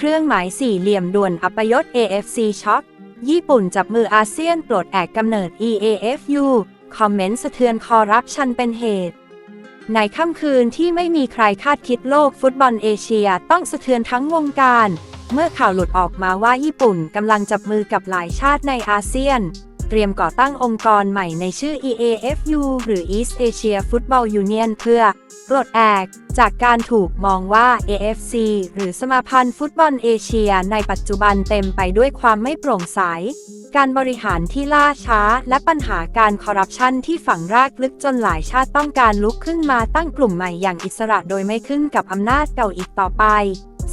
เครื่องหมายสี่เหลี่ยมด่วนอัปยศ AFC ช็อกญี่ปุ่นจับมืออาเซียนปลดแอกกำเนิด EAFU คอมเมนต์สะเทือนคอร์รัปชันเป็นเหตุ ในค่ำคืนที่ไม่มีใครคาดคิดโลกฟุตบอลเอเชียต้องสะเทือนทั้งวงการ เมื่อข่าวหลุดออกมาว่าญี่ปุ่นกำลังจับมือกับหลายชาติในอาเซียน เตรียมก่อตั้งองค์กรใหม่ในชื่อ EAFU หรือ East Asia Football Union เพื่อปลดแอกจากการถูกมองว่า AFC หรือสมาพันธ์ฟุตบอลเอเชีย ในปัจจุบันเต็มไปด้วยความไม่โปร่งใส การบริหารที่ล่าช้า และปัญหาการคอร์รัปชันที่ฝังรากลึกจนหลายชาติต้องการลุกขึ้นมาตั้งกลุ่มใหม่อย่างอิสระโดยไม่ขึ้นกับอำนาจเก่าอีกต่อไป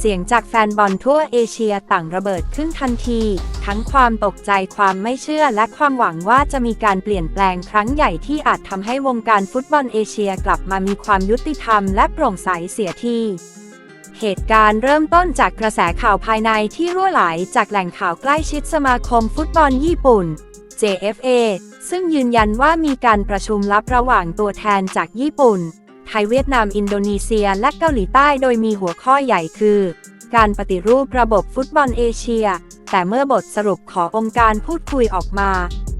เสียงจากแฟนบอลทั่วเอเชียต่างระเบิดขึ้นทันที ทั้งความตกใจความไม่เชื่อและความหวังว่าจะมีการเปลี่ยนแปลงครั้งใหญ่ที่อาจทำให้วงการฟุตบอลเอเชียกลับมามีความยุติธรรมและโปร่งใสเสียทีเหตุการณ์เริ่มต้นจากกระแสข่าวภายในที่รั่วไหลจากแหล่งข่าวใกล้ชิดสมาคมฟุตบอลญี่ปุ่น JFA ซึ่งยืนยันว่ามีการประชุมลับระหว่างตัวแทนจากญี่ปุ่น ไทยเวียดนามอินโดนีเซียและเกาหลีใต้โดยมีหัวข้อใหญ่คือ การปฏิรูประบบฟุตบอลเอเชีย แต่เมื่อบทสรุปขององค์การพูดคุยออกมา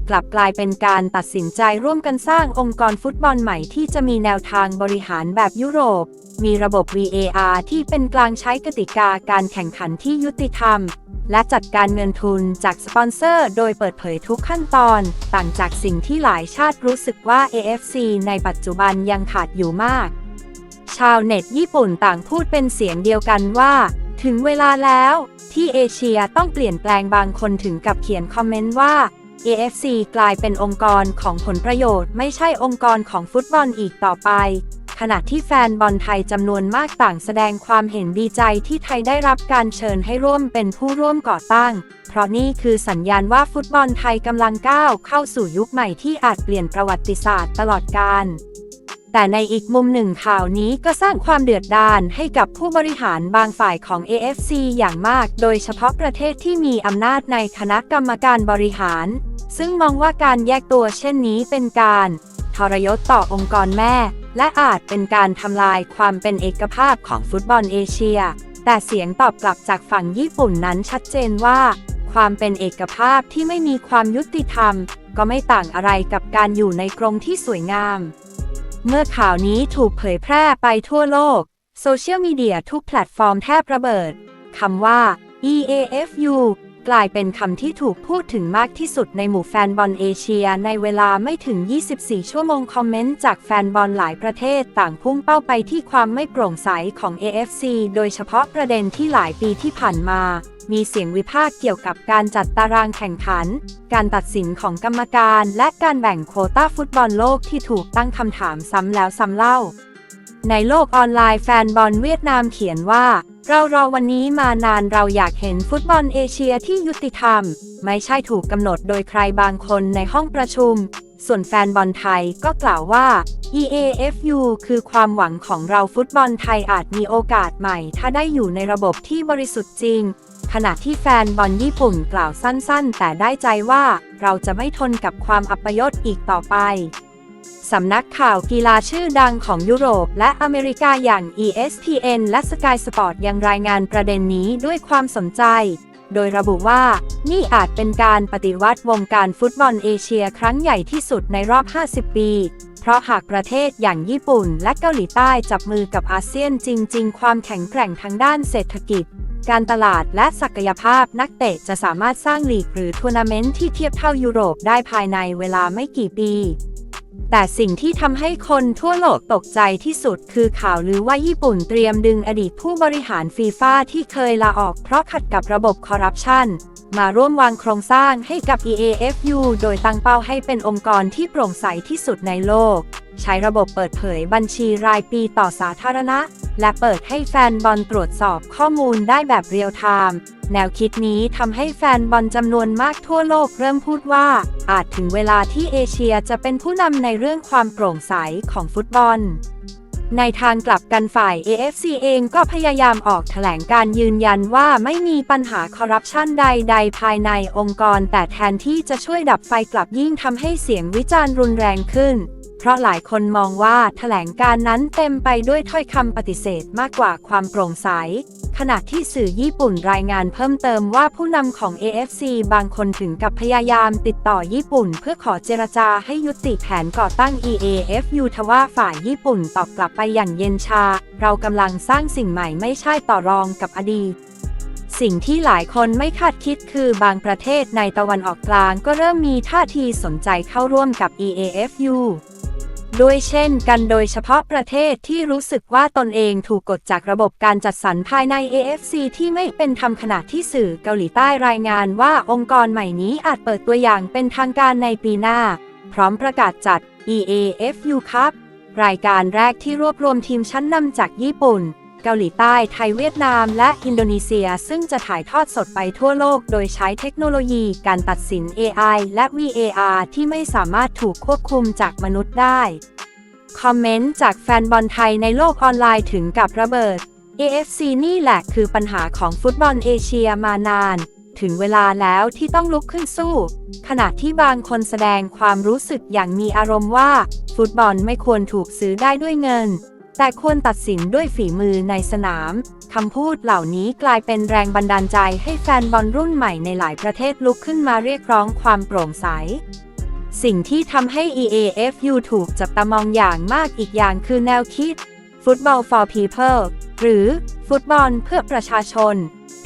กลับกลายเป็นการตัดสินใจร่วมกันสร้างองค์กรฟุตบอลใหม่ที่จะมีแนวทางบริหารแบบยุโรป มีระบบ VAR ที่เป็นกลางใช้กติกาการแข่งขันที่ยุติธรรม และจัดการเงินทุนจากสปอนเซอร์ โดยเปิดเผยทุกขั้นตอน ต่างจากสิ่งที่หลายชาติรู้สึกว่า AFC ในปัจจุบันยังขาดอยู่มาก ชาวเน็ตญี่ปุ่นต่างพูดเป็นเสียงเดียวกันว่า ถึงเวลาแล้ว ที่เอเชียต้องเปลี่ยนแปลงบางคนถึงกับเขียนคอมเมนต์ว่า AFC กลายเป็นองค์กรของผลประโยชน์ ไม่ใช่องค์กรของฟุตบอลอีกต่อไป ขณะที่แฟนบอลไทยจำนวนมากต่างแสดงความเห็นดีใจที่ไทยได้รับการเชิญให้ร่วมเป็นผู้ร่วมก่อตั้ง เพราะนี่คือสัญญาณว่าฟุตบอลไทยกำลังก้าวเข้าสู่ยุคใหม่ที่อาจเปลี่ยนประวัติศาสตร์ตลอดกาลแต่ในอีกมุมหนึ่งข่าวนี้ก็สร้างความเดือดดาลให้กับผู้บริหารบางฝ่ายของ AFC อย่างมาก โดยเฉพาะประเทศที่มีอำนาจในคณะกรรมการบริหาร ซึ่งมองว่าการแยกตัวเช่นนี้เป็นการ ทรยศต่อองค์กรแม่ และอาจเป็นการทำลายความเป็นเอกภาพของฟุตบอลเอเชีย แต่เสียงตอบกลับจากฝั่งญี่ปุ่นนั้นชัดเจนว่า ความเป็นเอกภาพที่ไม่มีความยุติธรรม ก็ไม่ต่างอะไรกับการอยู่ในกรงที่สวยงาม เมื่อข่าวนี้ถูกเผยแพร่ไปทั่วโลก โซเชียลมีเดียทุกแพลตฟอร์มแทบระเบิดคำว่า EAFU กลายเป็นคำที่ถูกพูดถึงมากที่สุดในหมู่แฟนบอลเอเชีย ในเวลาไม่ถึง 24 ชั่วโมงคอมเมนต์จากแฟนบอลหลายประเทศต่างพุ่งเป้าไปที่ความไม่โปร่งใสของ AFC โดยเฉพาะประเด็นที่หลายปีที่ผ่านมามีเสียงวิพากษ์เกี่ยวกับการจัดตารางแข่งขัน การตัดสินของกรรมการ และการแบ่งโควต้าฟุตบอลโลกที่ถูกตั้งคำถามซ้ำแล้วซ้ำเล่า ในโลกออนไลน์แฟนบอลเวียดนามเขียนว่า เรารอวันนี้มานานเราอยากเห็นฟุตบอลเอเชียที่ยุติธรรม ไม่ใช่ถูกกำหนดโดยใครบางคนในห้องประชุม ส่วนแฟนบอลไทยก็กล่าวว่า EAFU คือความหวังของเราฟุตบอลไทยอาจมีโอกาสใหม่ ถ้าได้อยู่ในระบบที่บริสุทธิ์จริง ขณะที่แฟนบอลญี่ปุ่นกล่าวสั้นๆ แต่ได้ใจว่า เราจะไม่ทนกับความอัปยศอีกต่อไป สำนักข่าวกีฬาชื่อดังของยุโรปและอเมริกาอย่าง ESPN และ Sky Sport ยังรายงานประเด็นนี้ด้วยความสนใจ โดยระบุว่า นี่อาจเป็นการปฏิวัติวงการฟุตบอลเอเชียครั้งใหญ่ที่สุดในรอบ 50 ปี เพราะหากประเทศอย่างญี่ปุ่นและเกาหลีใต้จับมือกับอาเซียนจริง ๆ ความแข็งแกร่งทางด้านเศรษฐกิจ การตลาดและศักยภาพนักเตะจะสามารถสร้างลีกหรือทัวร์นาเมนต์ที่เทียบเท่ายุโรปได้ภายในเวลาไม่กี่ปี แต่สิ่งที่ทำให้คนทั่วโลกตกใจที่สุดคือข่าวลือว่าญี่ปุ่นเตรียมดึงอดีตผู้บริหารฟีฟ่าที่เคยลาออกเพราะขัดกับระบบคอร์รัปชันมาร่วมวางโครงสร้างให้กับ EAFU โดยตั้งเป้าให้เป็นองค์กรที่โปร่งใสที่สุดในโลก ใช้ระบบเปิดเผยบัญชีรายปีต่อสาธารณะ และเปิดให้แฟนบอลตรวจสอบข้อมูลได้แบบเรียลไทม์แนวคิดนี้ทำให้แฟนบอลจำนวนมากทั่วโลกเริ่มพูดว่า อาจถึงเวลาที่เอเชียจะเป็นผู้นำในเรื่องความโปร่งใสของฟุตบอลในทางกลับกันฝ่าย AFC เองก็พยายามออกแถลงการยืนยันว่าไม่มีปัญหาคอร์รัปชันใด ๆ ภายในองค์กร แต่แทนที่จะช่วยดับไฟกลับยิ่งทำให้เสียงวิจารณ์รุนแรงขึ้น เพราะหลายคนมองว่าแถลงการนั้นเต็มไปด้วยถ้อยคำปฏิเสธมากกว่าความโปร่งใส ขณะที่สื่อญี่ปุ่นรายงานเพิ่มเติมว่าผู้นำของ AFC บางคนถึงกับพยายามติดต่อญี่ปุ่น เพื่อขอเจรจาให้ยุติแผนก่อตั้ง EAFU ทว่าฝ่ายญี่ปุ่นตอบกลับไปอย่างเย็นชา เรากำลังสร้างสิ่งใหม่ไม่ใช่ต่อรองกับอดีตสิ่งที่หลายคนไม่คาดคิดคือบางประเทศในตะวันออกกลางก็เริ่มมีท่าทีสนใจเข้าร่วมกับ EAFU ด้วยเช่นกันโดยเฉพาะประเทศที่รู้สึกว่าตนเองถูกกดจากระบบการจัดสรรภายใน AFC ที่ไม่เป็นธรรมขณะที่สื่อเกาหลีใต้รายงานว่าองค์กรใหม่นี้อาจเปิดตัวอย่างเป็นทางการในปีหน้า พร้อมประกาศจัด EAFU Cup รายการแรกที่รวบรวมทีมชั้นนำจากญี่ปุ่น เกาหลีใต้ ไทยเวียดนาม และอินโดนีเซีย ซึ่งจะถ่ายทอดสดไปทั่วโลก โดยใช้เทคโนโลยีการตัดสิน AI และ VAR ที่ไม่สามารถถูกควบคุมจากมนุษย์ได้ คอมเมนต์จากแฟนบอลไทยในโลกออนไลน์ถึงกับระเบิด AFC นี่แหละคือปัญหาของฟุตบอลเอเชียมานาน ถึงเวลาแล้วที่ต้องลุกขึ้นสู้ ขณะที่บางคนแสดงความรู้สึกอย่างมีอารมณ์ว่า ฟุตบอลไม่ควรถูกซื้อได้ด้วยเงิน แต่ควรตัดสินด้วยฝีมือในสนาม คำพูดเหล่านี้กลายเป็นแรงบันดาลใจให้แฟนบอลรุ่นใหม่ในหลายประเทศลุกขึ้นมาเรียกร้องความโปร่งใส สิ่งที่ทำให้ EAFU ถูกจับตามองอย่างมากอีกอย่างคือแนวคิด Football for People หรือฟุตบอลเพื่อประชาชน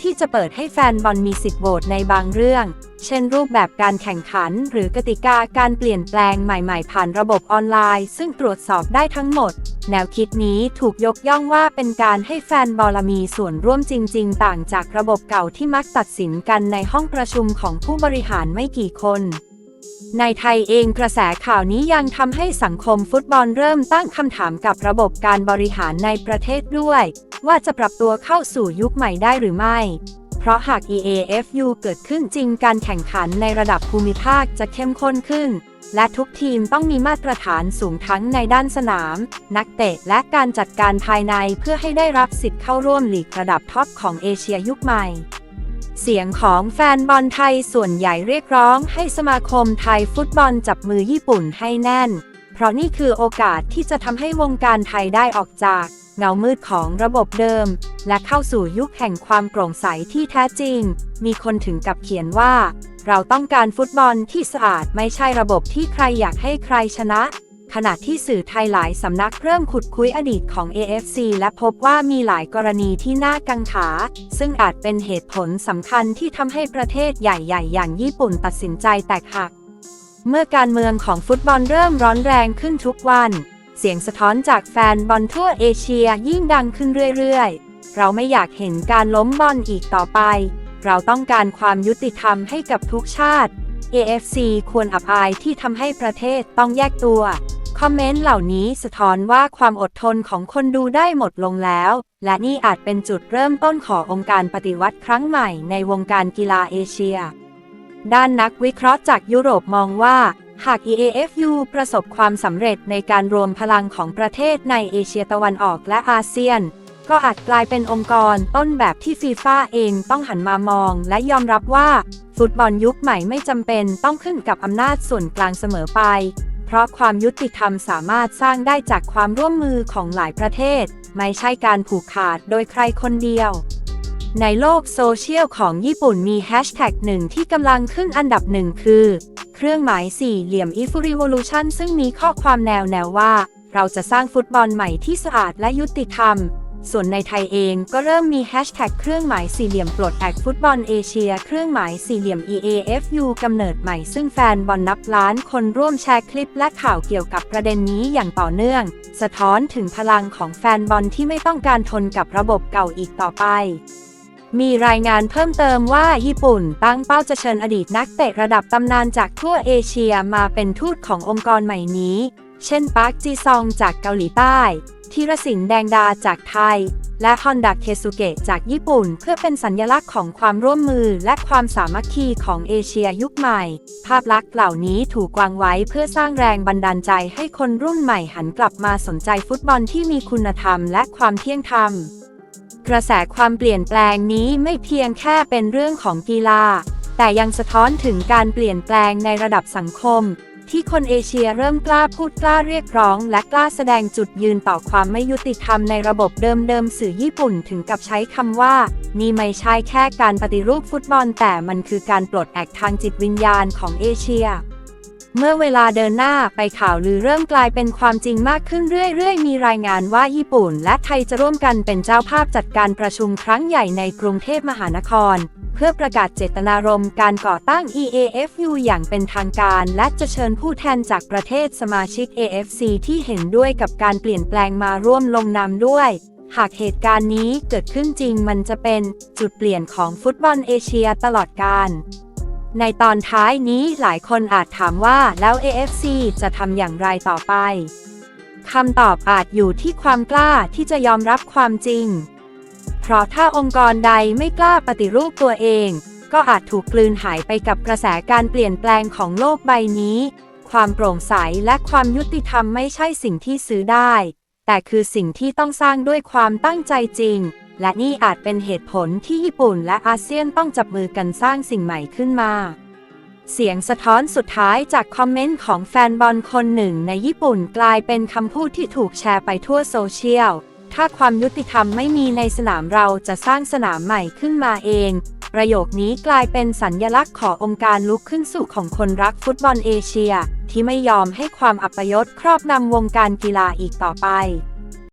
ที่จะเปิดให้แฟนบอลมีสิทธิ์โหวตในบางเรื่อง เช่นรูปแบบการแข่งขัน หรือกติกาการเปลี่ยนแปลงใหม่ๆ ผ่านระบบออนไลน์ ซึ่งตรวจสอบได้ทั้งหมด แนวคิดนี้ถูกยกย่องว่าเป็นการให้แฟนบอลมีส่วนร่วมจริง ๆ ต่างจากระบบเก่าที่มักตัดสินกันในห้องประชุมของผู้บริหารไม่กี่คน ในไทยเองกระแสข่าวนี้ยังทำให้สังคมฟุตบอลเริ่มตั้งคำถามกับระบบการบริหารในประเทศด้วย ว่าจะปรับตัวเข้าสู่ยุคใหม่ได้หรือไม่ เพราะหาก EAFU เกิดขึ้นจริงการแข่งขันในระดับภูมิภาคจะเข้มข้นขึ้น และทุกทีมต้องมีมาตรฐานสูงทั้งในด้านสนาม นักเตะและการจัดการภายในเพื่อให้ได้รับสิทธิ์เข้าร่วมลีกระดับท็อปของเอเชียยุคใหม่ เสียงของแฟนบอลไทยส่วนใหญ่เรียกร้องให้สมาคมไทยฟุตบอลจับมือญี่ปุ่นให้แน่น เพราะนี่คือโอกาสที่จะทำให้วงการไทยได้ออกจากเงามืดของระบบเดิม และเข้าสู่ยุคแห่งความโปร่งใสที่แท้จริง มีคนถึงกับเขียนว่า เราต้องการฟุตบอลที่สะอาดไม่ใช่ระบบที่ใครอยากให้ใครชนะ ขณะที่สื่อไทยหลายสำนักเริ่มขุดคุยอดีตของ AFC และพบว่ามีหลายกรณีที่น่ากังขา ซึ่งอาจเป็นเหตุผลสำคัญที่ทำให้ประเทศใหญ่ๆ อย่างญี่ปุ่นตัดสินใจแตกหัก เมื่อการเมืองของฟุตบอลเริ่มร้อนแรงขึ้นทุกวัน เสียงสะท้อนจากแฟนบอลทั่วเอเชียยิ่งดังขึ้นเรื่อยๆ เราไม่อยากเห็นการล้มบอลอีกต่อไป เราต้องการความยุติธรรมให้กับทุกชาติ AFC ควรอับอายที่ทำให้ประเทศต้องแยกตัว คอมเมนต์เหล่านี้สะท้อนว่าความอดทนของคนดูได้หมดลงแล้ว และนี่อาจเป็นจุดเริ่มต้นขององค์การปฏิวัติครั้งใหม่ในวงการกีฬาเอเชีย ด้านนักวิเคราะห์จากยุโรปมองว่า หาก EAFU ประสบความสำเร็จในการรวมพลังของประเทศในเอเชียตะวันออกและอาเซียน ก็อาจกลายเป็นองค์กรต้นแบบที่ฟีฟ่าเองต้องหันมามอง และยอมรับว่า ฟุตบอลยุคใหม่ไม่จำเป็นต้องขึ้นกับอำนาจส่วนกลางเสมอไป เพราะความยุติธรรมสามารถสร้างได้จากความร่วมมือของหลายประเทศ ไม่ใช่การผูกขาดโดยใครคนเดียว ในโลกโซเชียลของญี่ปุ่นมีแฮชแท็กหนึ่งที่กำลังขึ้นอันดับหนึ่งคือ เครื่องหมายสี่เหลี่ยม i f u Revolution ซึ่งมีข้อความแนวแนวว่า เราจะสร้างฟุตบอลใหม่ที่สะอาดและยุติธรรม ส่วนในไทยเองก็เริ่มมีแฮชแท็กเครื่องหมายสี่เหลี่ยมปลดแอกฟุตบอลเอเชียเครื่องหมายสี่เหลี่ยม EAFU กำเนิดใหม่ซึ่งแฟนบอลนับล้านคนร่วมแชร์คลิปและข่าวเกี่ยวกับประเด็นนี้อย่างต่อเนื่อง สะท้อนถึงพลังของแฟนบอลที่ไม่ต้องการทนกับระบบเก่าอีกต่อไปมีรายงานเพิ่มเติมว่าญี่ปุ่นตั้งเป้าจะเชิญอดีตนักเตะระดับตำนานจากทั่วเอเชียมาเป็นทูตขององค์กรใหม่นี้ เช่นปาร์คจีซองจากเกาหลีใต้ธีรศิลป์แดงดาจากไทย และฮอนดาเคซุเกะจากญี่ปุ่น เพื่อเป็นสัญลักษณ์ของความร่วมมือและความสามัคคีของเอเชียยุคใหม่ ภาพลักษณ์เหล่านี้ถูกวางไว้เพื่อสร้างแรงบันดาลใจให้คนรุ่นใหม่หันกลับมาสนใจฟุตบอลที่มีคุณธรรมและความเที่ยงธรรม กระแสความเปลี่ยนแปลงนี้ไม่เพียงแค่เป็นเรื่องของกีฬา แต่ยังสะท้อนถึงการเปลี่ยนแปลงในระดับสังคม ที่คนเอเชียเริ่มกล้าพูดกล้าเรียกร้อง และกล้าแสดงจุดยืนต่อความไม่ยุติธรรมในระบบเดิมๆสื่อญี่ปุ่นถึงกับใช้คำว่า นี่ไม่ใช่แค่การปฏิรูปฟุตบอลแต่มันคือการปลดแอกทางจิตวิญญาณของเอเชีย เมื่อเวลาเดินหน้าไปข่าวลือเริ่มกลายเป็นความจริงมากขึ้นเรื่อยๆ มีรายงานว่าญี่ปุ่น และไทยจะร่วมกันเป็นเจ้าภาพจัดการประชุมครั้งใหญ่ในกรุงเทพมหานคร เพื่อประกาศเจตนารมณ์การก่อตั้ง EAFU อย่างเป็นทางการ และจะเชิญผู้แทนจากประเทศสมาชิก AFC ที่เห็นด้วยกับการเปลี่ยนแปลงมาร่วมลงนามด้วย หากเหตุการณ์นี้เกิดขึ้นจริงมันจะเป็น จุดเปลี่ยนของฟุตบอลเอเชียตลอดกาล ในตอนท้ายนี้หลายคนอาจถามว่าแล้ว AFC จะทำอย่างไรต่อไปคำตอบอาจอยู่ที่ความกล้าที่จะยอมรับความจริง เพราะถ้าองค์กรใดไม่กล้าปฏิรูปตัวเอง ก็อาจถูกกลืนหายไปกับกระแสการเปลี่ยนแปลงของโลกใบนี้ ความโปร่งใสและความยุติธรรมไม่ใช่สิ่งที่ซื้อได้ แต่คือสิ่งที่ต้องสร้างด้วยความตั้งใจจริง และนี่อาจเป็นเหตุผลที่ญี่ปุ่นและอาเซียนต้องจับมือกันสร้างสิ่งใหม่ขึ้นมา เสียงสะท้อนสุดท้ายจากคอมเมนต์ของแฟนบอลคนหนึ่งในญี่ปุ่นกลายเป็นคำพูดที่ถูกแชร์ไปทั่วโซเชียล ถ้าความยุติธรรมไม่มีในสนามเราจะสร้างสนามใหม่ขึ้นมาเอง ประโยคนี้กลายเป็นสัญญลักษณ์ขององค์การลุกขึ้นสู่ของคนรักฟุตบอลเอเชีย ที่ไม่ยอมให้ความอัปยศครอบนำวงการกีฬาอีกต่อไป